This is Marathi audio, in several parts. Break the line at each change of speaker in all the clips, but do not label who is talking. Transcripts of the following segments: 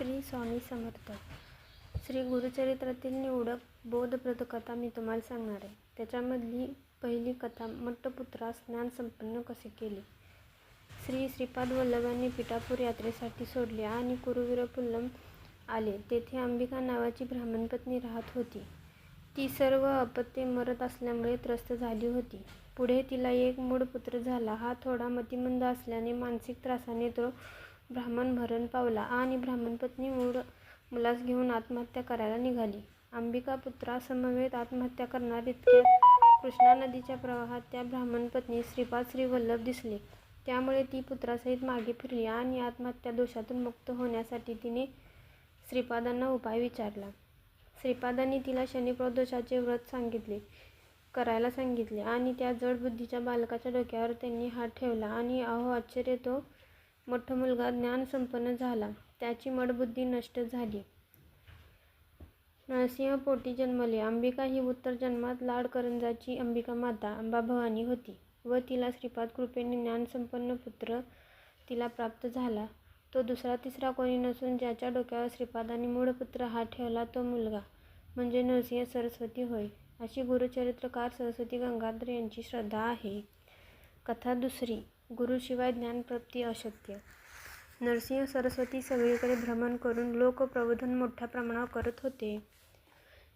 श्री स्वामी समर्थ. श्री गुरुचरित्रातील निवडक बोधप्रद कथा मी तुम्हाला सांगणार आहे. त्याच्यामधली पहिली कथा मट्टपुत्रास ज्ञानसंपन्न कसे केले? श्री श्रीपाद वल्लभांनी पिठापूर यात्रेसाठी सोडले आणि कुरुविरपुल्लम आले. तेथे अंबिका नावाची ब्राह्मणपत्नी राहत होती. ती सर्व अपत्ये मरत असल्यामुळे त्रस्त झाली होती. पुढे तिला एक मूळ पुत्र झाला. हा थोडा मतिमंद असल्याने मानसिक त्रासाने तो ब्राह्मण मरण पावला आणि ब्राह्मणपत्नी मूळ मुलास घेऊन आत्महत्या करायला निघाली. अंबिका पुत्रासमवेत आत्महत्या करणार इतक्यात कृष्णा नदीच्या प्रवाहात त्या ब्राह्मणपत्नी श्रीपाद श्रीवल्लभ दिसले. त्यामुळे ती पुत्रासहित मागे फिरली आणि आत्महत्या दोषातून मुक्त होण्यासाठी तिने श्रीपादांना उपाय विचारला. श्रीपादांनी तिला शनिप्रदोषाचे व्रत सांगितले करायला सांगितले आणि त्या जड बुद्धीच्या बालकाच्या डोक्यावर त्यांनी हात ठेवला आणि अहो आश्चर्य तो मोठा मुलगा ज्ञानसंपन्न झाला. त्याची मडबुद्धी नष्ट झाली. नरसिंह पोटी जन्मले. अंबिका ही उत्तर जन्मात लाडकरंजाची अंबिका माता अंबाभवानी होती व तिला श्रीपाद कृपेने ज्ञानसंपन्न पुत्र तिला प्राप्त झाला. तो दुसरा तिसरा कोणी नसून ज्याच्या डोक्यावर श्रीपादाने मूळ पुत्र ठेवला तो मुलगा म्हणजे नरसिंह सरस्वती होय. अशी गुरुचरित्रकार सरस्वती गंगाधर यांची श्रद्धा आहे. कथा दुसरी. गुरुशिवाय ज्ञानप्राप्ती अशक्य. नरसिंह सरस्वती सगळीकडे भ्रमण करून लोकप्रबोधन मोठ्या प्रमाणावर करत होते.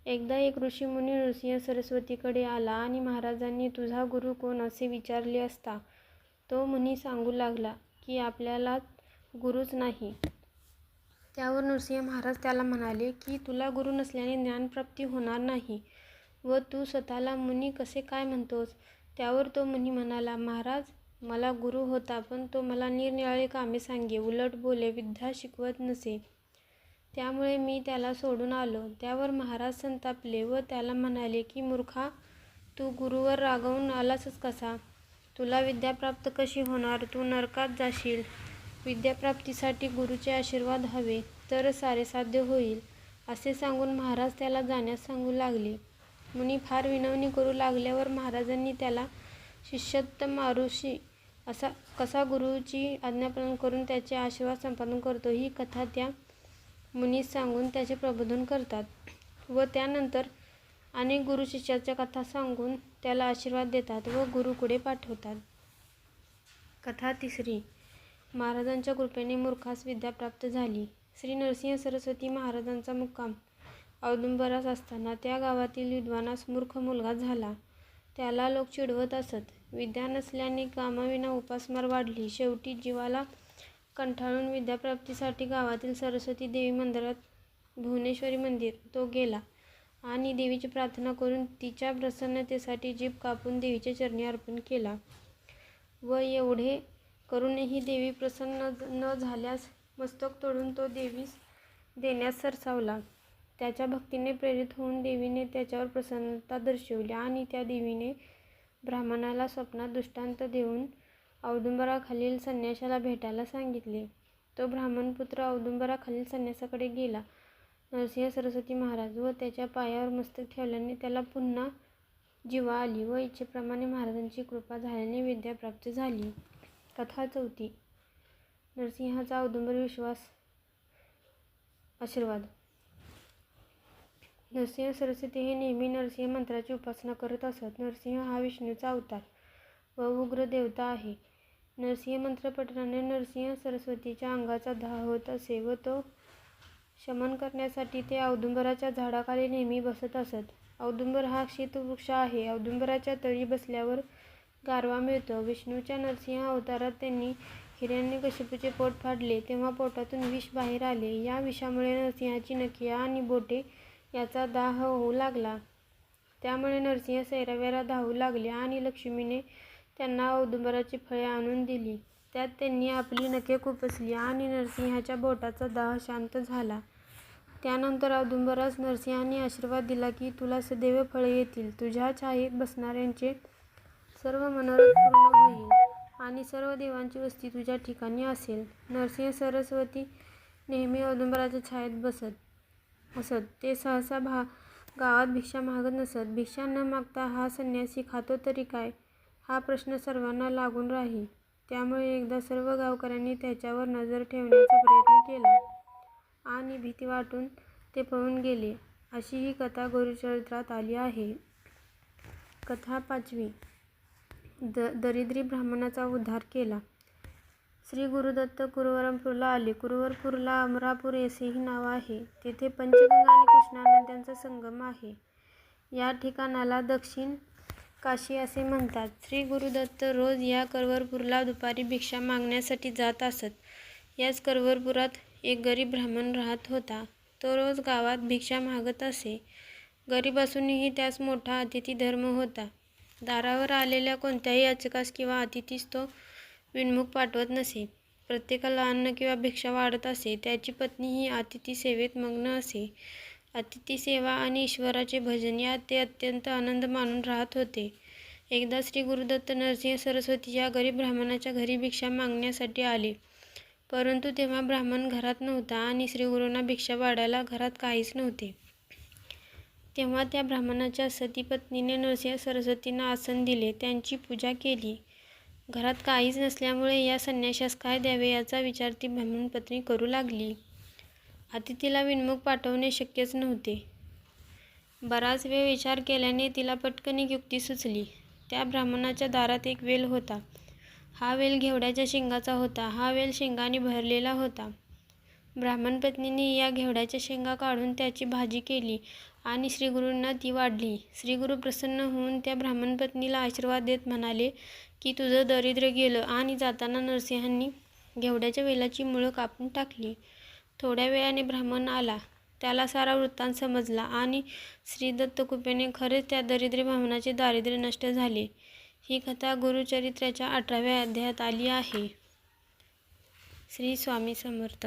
एकदा एक ऋषीमुनी नृसिंह सरस्वतीकडे आला आणि महाराजांनी तुझा गुरु कोण? असे विचारले असता तो मुनी सांगू लागला की आपल्याला गुरुच नाही. त्यावर नृसिंह महाराज त्याला म्हणाले की तुला गुरु नसल्याने ज्ञानप्राप्ती होणार नाही व तू स्वतःला मुनी कसे काय म्हणतोस? त्यावर तो मुनी म्हणाला महाराज मला गुरु होता पण तो मला निरनिराळे कामे सांगे उलट बोले विद्या शिकवत नसे. त्यामुळे मी त्याला सोडून आलो. त्यावर महाराज संतापले व त्याला म्हणाले की मूर्खा तू गुरुवर रागवून आलासच कसा? तुला विद्या प्राप्त कशी होणार? तू नरकात जाशील. विद्याप्राप्तीसाठी गुरुचे आशीर्वाद हवे तर सारे साध्य होईल. असे सांगून महाराज त्याला जाण्यास सांगू लागले. मुनी फार विनवणी करू लागल्यावर महाराजांनी त्याला शिष्यत्त मारुषी असा कसा गुरुची आज्ञापालन करून त्याचे आशीर्वाद संपादन करतो ही कथा त्या मुनीस सांगून त्याचे प्रबोधन करतात. व त्यानंतर अनेक गुरु शिष्याच्या कथा सांगून त्याला आशीर्वाद देतात व गुरुकडे पाठवतात. कथा तिसरी. महाराजांच्या कृपेने मूर्खास विद्या प्राप्त झाली. श्री नरसिंह सरस्वती महाराजांचा मुक्काम. औदुंबरास असताना त्या गावातील विद्वानास मूर्ख मुलगा झाला. त्याला लोक चिडवत असत. विद्या नसल्याने कामाविना उपासमार वाढली. शेवटी जीवाला कंठाळून विद्याप्राप्तीसाठी गावातील सरस्वती देवी मंदिरात भुवनेश्वरी मंदिर तो गेला आणि देवीची प्रार्थना करून तिच्या प्रसन्नतेसाठी जीभ कापून देवीच्या चरणी अर्पण केला. व एवढे करूनही देवी प्रसन्न न झाल्यास मस्तक तोडून तो देवीस देण्यास सरसावला. त्याच्या भक्तीने प्रेरित होऊन देवीने त्याच्यावर प्रसन्नता दर्शवली आणि त्या देवीने ब्राह्मणाला स्वप्नात दृष्टांत देऊन औदुंबराखालील संन्याशाला भेटायला सांगितले. तो ब्राह्मणपुत्र औदुंबराखालील संन्यासाकडे गेला. नरसिंह सरस्वती महाराज व त्याच्या पायावर मस्तक ठेवल्याने त्याला पुन्हा जीवा आली व इच्छेप्रमाणे महाराजांची कृपा झाल्याने विद्या प्राप्त झाली. कथा चौथी. नरसिंहाचा औदुंबर विश्वास. आशीर्वाद. नरसिंह सरस्वती हे नेहमी नरसिंह मंत्राची उपासना करत असत. नरसिंह हा विष्णूचा अवतार व उग्र देवता आहे. नरसिंह मंत्रपठणाने नरसिंह सरस्वतीच्या अंगाचा दाह होत असे व तो शमन करण्यासाठी ते औदुंबराच्या झाडाखाली नेहमी बसत असत. औदुंबर हा शीतवृक्ष आहे. औदुंबराच्या तळी बसल्यावर गारवा मिळतो. विष्णूच्या नरसिंह अवतारात त्यांनी हिरण्यकशिपूचे पोट फाडले. तेव्हा पोटातून विष बाहेर आले. या विषामुळे नरसिंहाची नखिया आणि बोटे याचा दाह होऊ लागला. त्यामुळे नरसिंह सैराव्याला धावू लागले आणि लक्ष्मीने त्यांना औदुंबराची फळे आणून दिली. त्यात त्यांनी आपली नखे खुपसली आणि नरसिंहाच्या बोटाचा दाह शांत झाला. त्यानंतर औदुंबरास नरसिंहाने आशीर्वाद दिला की तुला सदैव फळे येतील. तुझ्या छायेत बसणाऱ्यांचे सर्व मनोरथ पूर्ण होईल आणि सर्व देवांची वस्ती तुझ्या ठिकाणी असेल. नरसिंह सरस्वती नेहमी औदुंबराच्या छायेत बसत असत. ते सहसा भा गावात भिक्षा मागत नसत. भिक्षा न मागता हा संन्यासी खातो तरी काय? हा प्रश्न सर्वांना लागून राही. त्यामुळे एकदा सर्व गावकऱ्यांनी त्याच्यावर नजर ठेवण्याचा प्रयत्न केला आणि भीती वाटून ते पळून गेले. अशी ही कथा गुरुचरित्रात आली आहे. कथा पाचवी. द दरिद्री ब्राह्मणाचा उद्धार केला. श्री गुरुदत्त कुरुवरमपूरला आले. कुरुवरपूरला अमरापूर असेही नाव आहे. तेथे पंचगंगा आणि कृष्णा नद्यांचा संगम आहे. या ठिकाणाला दक्षिण काशी असे म्हणतात. श्री गुरुदत्त रोज या करवरपूरला दुपारी भिक्षा मागण्यासाठी जात असत. याच करवरपुरात एक गरीब ब्राह्मण राहत होता. तो रोज गावात भिक्षा मागत असे. गरीब असूनही त्यास मोठा अतिथीधर्म होता. दारावर आलेल्या कोणत्याही याचकास किंवा अतिथीस तो विनमुख पाठवत नसे. प्रत्येकाला अन्न किंवा भिक्षा वाढत असे. त्याची पत्नी ही अतिथी सेवेत मग्न असे. अतिथी सेवा आणि ईश्वराचे भजन यात ते अत्यंत आनंद मानून राहत होते. एकदा श्री गुरुदत्त नरसिंह सरस्वती या गरीब ब्राह्मणाच्या घरी भिक्षा मागण्यासाठी आले. परंतु तेव्हा ब्राह्मण घरात नव्हता आणि श्रीगुरूंना भिक्षा वाढायला घरात काहीच नव्हते. तेव्हा त्या ब्राह्मणाच्या सती पत्नीने नरसिंह सरस्वतींना आसन दिले. त्यांची पूजा केली. घरात काहीच नसल्यामुळे या संन्याशास काय द्यावे याचा विचार ती ब्राह्मणपत्नी करू लागली. अतिथीला विनमुख पाठवणे शक्यच नव्हते. बराच वेळ विचार केल्याने तिला पटकन एक युक्ती सुचली. त्या ब्राह्मणाच्या दारात एक वेल होता. हा वेल घेवड्याच्या शेंगाचा होता. हा वेल शेंगाने भरलेला होता. ब्राह्मणपत्नीने या घेवड्याच्या शेंगा काढून त्याची भाजी केली आणि श्रीगुरूंना ती वाढली. श्रीगुरू प्रसन्न होऊन त्या ब्राह्मणपत्नीला आशीर्वाद देत म्हणाले की तुझं दारिद्र्य गेलं आणि जाताना नरसिंहांनी घेवड्याच्या वेलाची मुळं कापून टाकली. थोड्या वेळाने ब्राह्मण आला. त्याला सारा वृत्तांत समजला आणि श्रीदत्तकृपेने खरेच त्या दरिद्र ब्राह्मणाचे दारिद्र्य नष्ट झाले. ही कथा गुरुचरित्राच्या अठराव्या अध्यायात आली आहे. श्री स्वामी समर्थ